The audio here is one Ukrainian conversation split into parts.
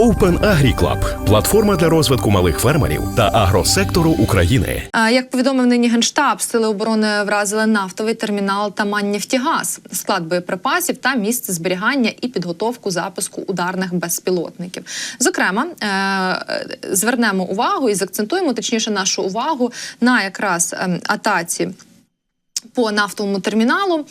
Open Agri Club – платформа для розвитку малих фермерів та агросектору України. Як повідомив нині генштаб, сили оборони вразили нафтовий термінал Тамань-Нефтігаз, склад боєприпасів та місце зберігання і підготовку запуску ударних безпілотників. Зокрема, е, звернемо увагу і закцентуємо точніше нашу увагу на якраз ем, атаці по нафтовому терміналу.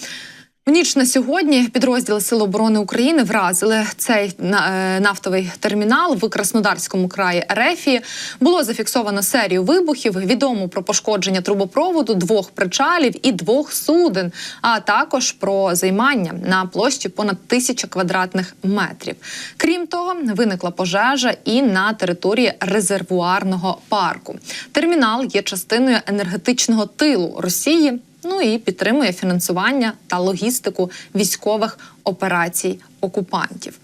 Ніч на сьогодні підрозділи Сил оборони України вразили цей е, нафтовий термінал в Краснодарському краї Ерефії. Було зафіксовано серію вибухів. Відомо про пошкодження трубопроводу, двох причалів і двох суден, а також про займання на площі понад тисяча квадратних метрів. Крім того, виникла пожежа і на території резервуарного парку. Термінал є частиною енергетичного тилу Росії. Ну і підтримує фінансування та логістику військових операцій окупантів.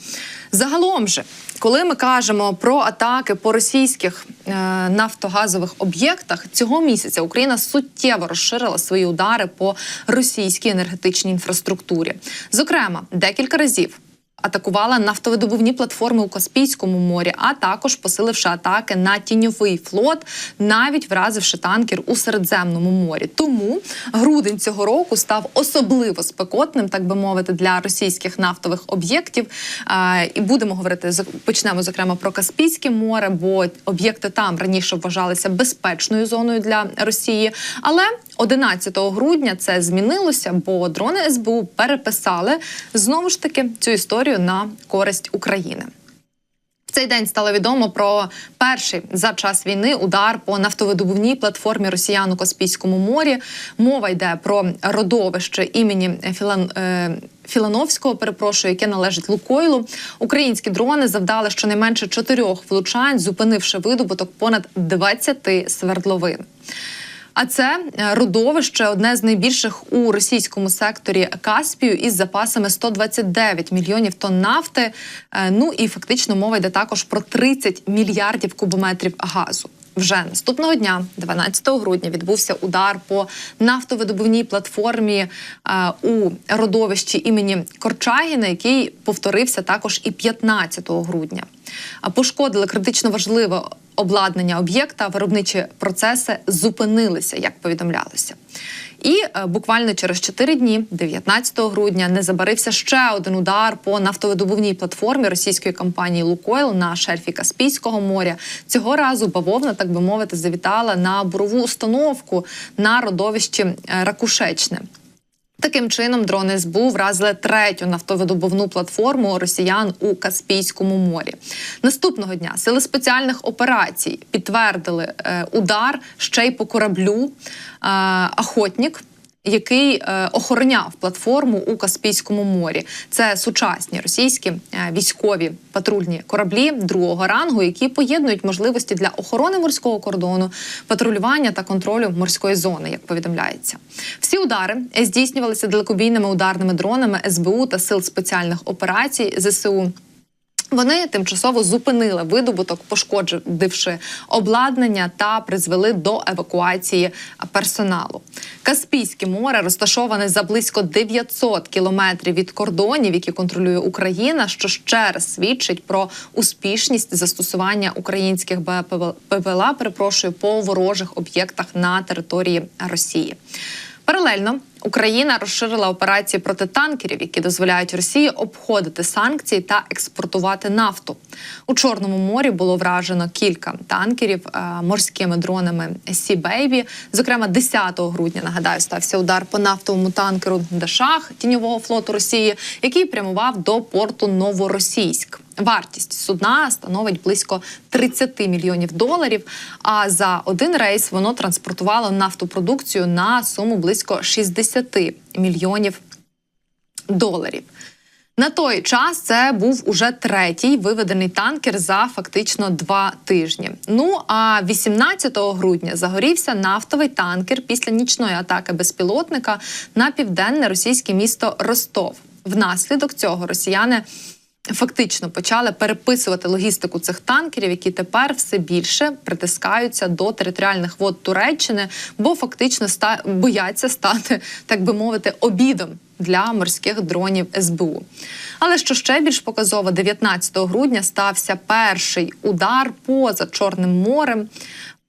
Загалом же, коли ми кажемо про атаки по російських е, нафтогазових об'єктах, цього місяця Україна суттєво розширила свої удари по російській енергетичній інфраструктурі. Зокрема, декілька разів атакувала нафтовидобувні платформи у Каспійському морі, а також посиливши атаки на тіньовий флот, навіть вразивши танкер у Середземному морі. Тому грудень цього року став особливо спекотним, так би мовити, для російських нафтових об'єктів. І будемо говорити почнемо зокрема про Каспійське море, бо об'єкти там раніше вважалися безпечною зоною для Росії. Але 11 грудня це змінилося, бо дрони СБУ переписали знову ж таки цю історію на користь України. В цей день стало відомо про перший за час війни удар по нафтовидобувній платформі Росіян у Каспійському морі. Мова йде про родовище імені Філан. е, Філановського, перепрошую, яке належить Лукойлу. Українські дрони завдали щонайменше чотирьох влучань, зупинивши видобуток понад 20 свердловин. А це е, родовище одне з найбільших у російському секторі Каспію із запасами 129 мільйонів тонн нафти. Е, Ну і фактично мова йде також про 30 мільярдів кубометрів газу. Вже наступного дня, 12 грудня, відбувся удар по нафтовидобувній платформі е, у родовищі імені Корчагіна, який повторився також і 15 грудня. А пошкодили критично важливе обладнання об'єкта, виробничі процеси зупинилися, як повідомлялося. І е, буквально через 4 дні, 19 грудня, не забарився ще один удар по нафтовидобувній платформі російської компанії Лукойл на шельфі Каспійського моря. Цього разу бавовна, так би мовити, завітала на бурову установку на родовищі е, Ракушечне. Таким чином, дрони СБУ вразили третю нафтовидобувну платформу росіян у Каспійському морі. Наступного дня сили спеціальних операцій підтвердили е, удар ще й по кораблю е, Охотнік. Який е, охороняв платформу у Каспійському морі, це сучасні російські е, військові патрульні кораблі другого рангу, які поєднують можливості для охорони морського кордону, патрулювання та контролю морської зони, як повідомляється. Всі удари здійснювалися далекобійними ударними дронами СБУ та сил спеціальних операцій ЗСУ. Вони тимчасово зупинили видобуток, пошкодивши обладнання та призвели до евакуації персоналу. Каспійське море розташоване за близько 900 кілометрів від кордонів, які контролює Україна, що ще раз свідчить про успішність застосування українських БПЛА, перепрошую, по ворожих об'єктах на території Росії. Паралельно Україна розширила операції проти танкерів, які дозволяють Росії обходити санкції та експортувати нафту. У Чорному морі було вражено кілька танкерів е, морськими дронами Сі Бейбі. Зокрема, 10 грудня нагадаю, стався удар по нафтовому танкеру Дашах тіньового флоту Росії, який прямував до порту Новоросійськ. Вартість судна становить близько 30 мільйонів доларів. А за один рейс воно транспортувало нафтопродукцію на суму близько 60 мільйонів доларів. На той час це був уже третій виведений танкер за фактично два тижні. Ну а 18 грудня загорівся нафтовий танкер після нічної атаки безпілотника на південне російське місто Ростов. Внаслідок цього росіяни Фактично почали переписувати логістику цих танкерів, які тепер все більше притискаються до територіальних вод Туреччини, бо фактично ста бояться стати, так би мовити, обідом для морських дронів СБУ. Але що ще більш показово, 19 грудня стався перший удар поза Чорним морем.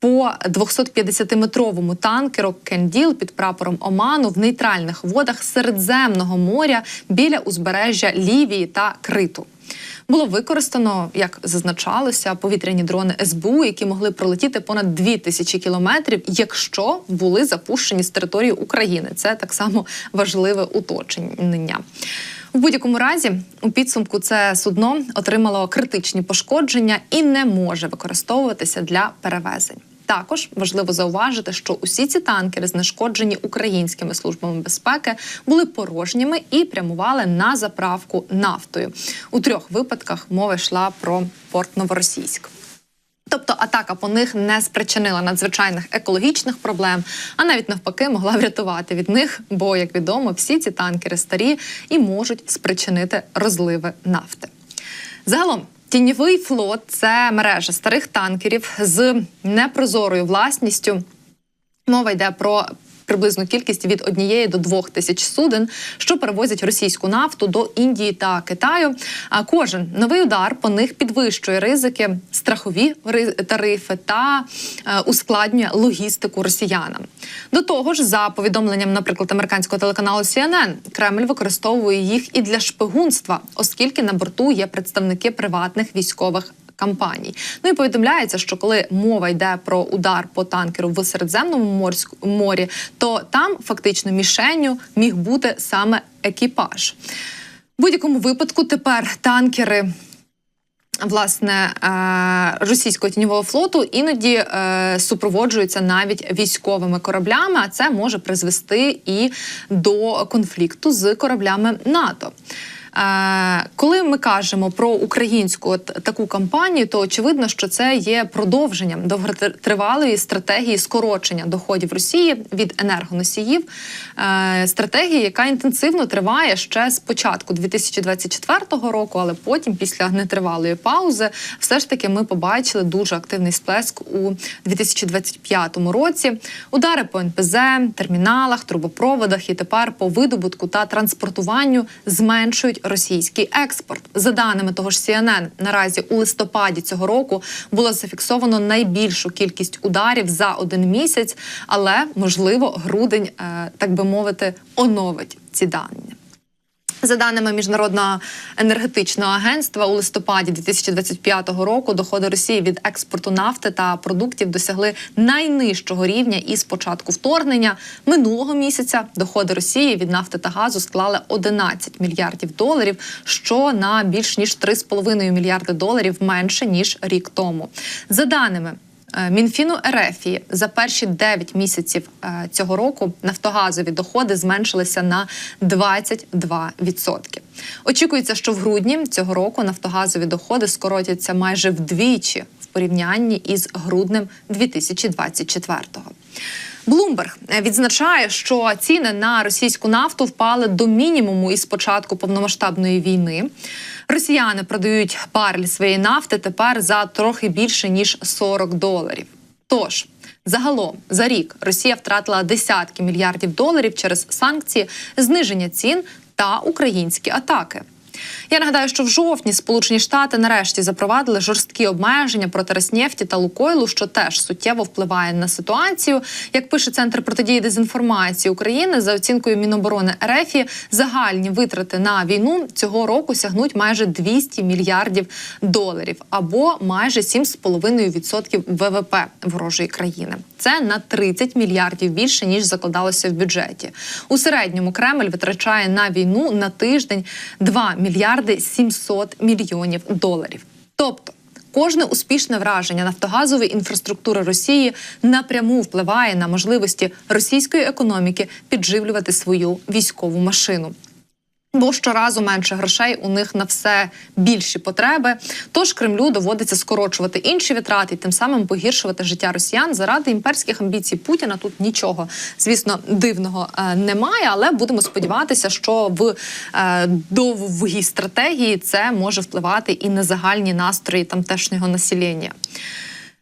По 250-метровому танкеру Кенділ під прапором Оману в нейтральних водах Середземного моря біля узбережжя Лівії та Криту. Було використано, як зазначалося, повітряні дрони СБУ, які могли пролетіти понад 2000 кілометрів, якщо були запущені з території України. Це так само важливе уточнення. У будь-якому разі, у підсумку, це судно отримало критичні пошкодження і не може використовуватися для перевезень. Також важливо зауважити, що усі ці танкери, знешкоджені українськими службами безпеки, були порожніми і прямували на заправку нафтою. У трьох випадках мова йшла про порт Новоросійськ. Тобто атака по них не спричинила надзвичайних екологічних проблем, а навіть навпаки могла врятувати від них, бо, як відомо, всі ці танкери старі і можуть спричинити розливи нафти. Загалом. Тіньовий флот це мережа старих танкерів з непрозорою власністю. Мова йде про приблизну кількість від однієї до двох тисяч суден, що перевозять російську нафту до Індії та Китаю. А кожен новий удар по них підвищує ризики, страхові ри- тарифи та е, ускладнює логістику росіянам. До того ж, за повідомленням, наприклад, американського телеканалу CNN, Кремль використовує їх і для шпигунства, оскільки на борту є представники приватних військових кампаній. Ну і повідомляється, що коли мова йде про удар по танкеру в Середземному морі, то там фактично мішенню міг бути саме екіпаж. В будь-якому випадку тепер танкери. Власне, е, російського тіньового флоту іноді е, супроводжуються навіть військовими кораблями, а це може призвести і до конфлікту з кораблями НАТО. Коли ми кажемо про українську от таку кампанію, то очевидно, що це є продовженням довготривалої стратегії скорочення доходів Росії від енергоносіїв, е, стратегії, яка інтенсивно триває ще з початку 2024 року, але потім, після нетривалої паузи, все ж таки ми побачили дуже активний сплеск у 2025 році. Удари по НПЗ, терміналах, трубопроводах і тепер по видобутку та транспортуванню зменшують російський експорт. За даними того ж CNN, наразі у листопаді цього року було зафіксовано найбільшу кількість ударів за один місяць, але можливо грудень, е, так би мовити, оновить ці дані. За даними міжнародного енергетичного агентства, у листопаді 2025 року доходи Росії від експорту нафти та продуктів досягли найнижчого рівня із початку вторгнення. Минулого місяця доходи Росії від нафти та газу склали 11 мільярдів доларів, що на більш ніж 3,5 мільярди доларів менше ніж рік тому. За даними Мінфіну РФ за перші 9 місяців е, цього року нафтогазові доходи зменшилися на 22%. Очікується, що в грудні цього року нафтогазові доходи скоротяться майже вдвічі в порівнянні із груднем 2024-го. Блумберг відзначає, що ціни на російську нафту впали до мінімуму із початку повномасштабної війни. Росіяни продають барель своєї нафти тепер за трохи більше ніж 40 доларів. Тож загалом за рік Росія втратила десятки мільярдів доларів через санкції, зниження цін та українські атаки. Я нагадаю, що в жовтні Сполучені Штати нарешті запровадили жорсткі обмеження проти Роснефті та Лукойлу, що теж суттєво впливає на ситуацію. Як пише центр протидії дезінформації України, за оцінкою Міноборони РФ, загальні витрати на війну цього року сягнуть майже 200 мільярдів доларів або майже 7,5% ВВП ворожої країни. Це на 30 мільярдів більше ніж закладалося в бюджеті. У середньому Кремль витрачає на війну на тиждень 2 мільярди 700 мільйонів доларів. Тобто. Кожне успішне враження нафтогазової інфраструктури Росії напряму впливає на можливості російської економіки підживлювати свою військову машину. Бо щоразу менше грошей у них на все більші потреби. Тож Кремлю доводиться скорочувати інші витрати і тим самим погіршувати життя росіян заради імперських амбіцій Путіна. Тут нічого, звісно, дивного е, немає, але будемо сподіватися, що в е, довгій стратегії це може впливати і на загальні настрої тамтешнього населення.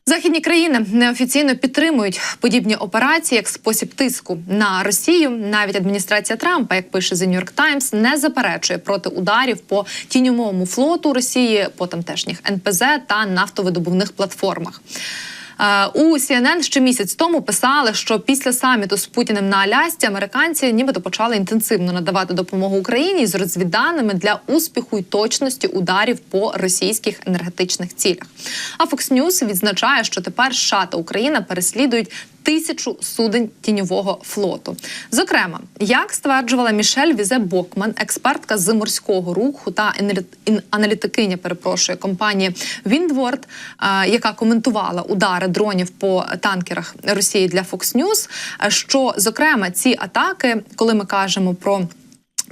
Західні країни неофіційно підтримують подібні операції як спосіб тиску на Росію. Навіть адміністрація Трампа, як пише The New York Times, не заперечує проти ударів по тіньовому флоту Росії, по тамтешніх НПЗ та нафтовидобувних платформах. Е, У CNN ще місяць тому писали, що після саміту з Путіним на Алясці американці нібито почали інтенсивно надавати допомогу Україні з розвідданими для успіху й точності ударів по російських енергетичних цілях. А Fox News відзначає, що тепер США та Україна переслідують тисячу суден тіньового флоту. Зокрема, як стверджувала Мішель Візе Бокман, експертка з морського руху та аналітикиня, перепрошую, компанії Windward, е, яка коментувала удари дронів по танкерах Росії для Fox News, е, що зокрема ці атаки, коли ми кажемо про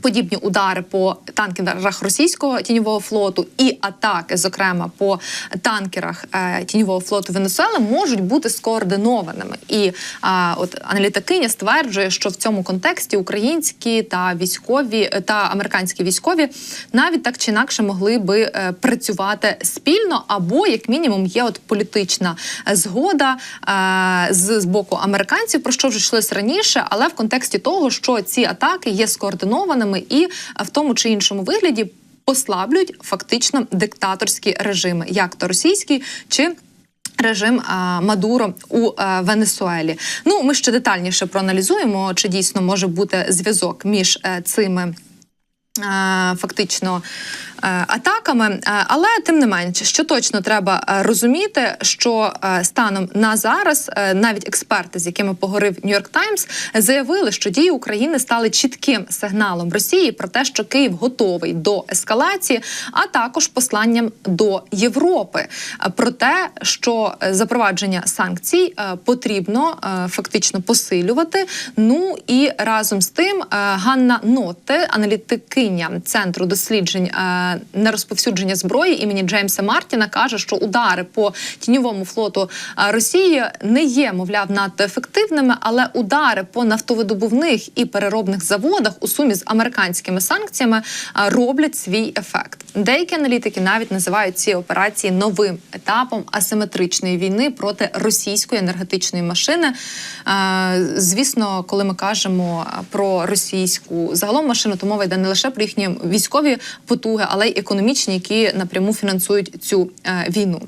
Подібні удари по танкерах російського тіньового флоту і атаки, зокрема по танкерах е, тіньового флоту Венесуели, можуть бути скоординованими. І е, от аналітикиня стверджує, що в цьому контексті українські та військові е, та американські військові навіть так чи інакше могли би е, працювати спільно, або як мінімум є от політична згода е, з, з боку американців, про що вже йшлось раніше, але в контексті того, що ці атаки є скоординованими і е, в тому чи іншому вигляді послаблюють фактично диктаторські режими, як то російський чи. Режим а, Мадуро у а, Венесуелі. Ну ми ще детальніше проаналізуємо, чи дійсно може бути зв'язок між а, цими. а, Фактично е, атаками, Е, але тим не менше, що точно треба е, розуміти, що е, станом на зараз е, навіть експерти, з якими поговорив Нью-Йорк Таймс, заявили, що дії України стали чітким сигналом Росії про те, що Київ готовий до ескалації, а також посланням до Європи е, про те, що е, запровадження санкцій е, потрібно е, фактично посилювати. Ну і разом з тим е, Ганна Нотте, аналітикиня центру досліджень е, нерозповсюдження зброї імені Джеймса Мартіна, каже, що удари по тіньовому флоту е, Росії не є, мовляв, надто ефективними, але удари по нафтовидобувних і переробних заводах у сумі з американськими санкціями е, роблять свій ефект. Деякі аналітики навіть називають ці операції новим етапом асиметричної війни проти російської енергетичної машини. Е, Звісно, коли ми кажемо про російську загалом машину, то мова йде не лише про їхні військові потуги, але й економічні, які напряму фінансують цю е, війну.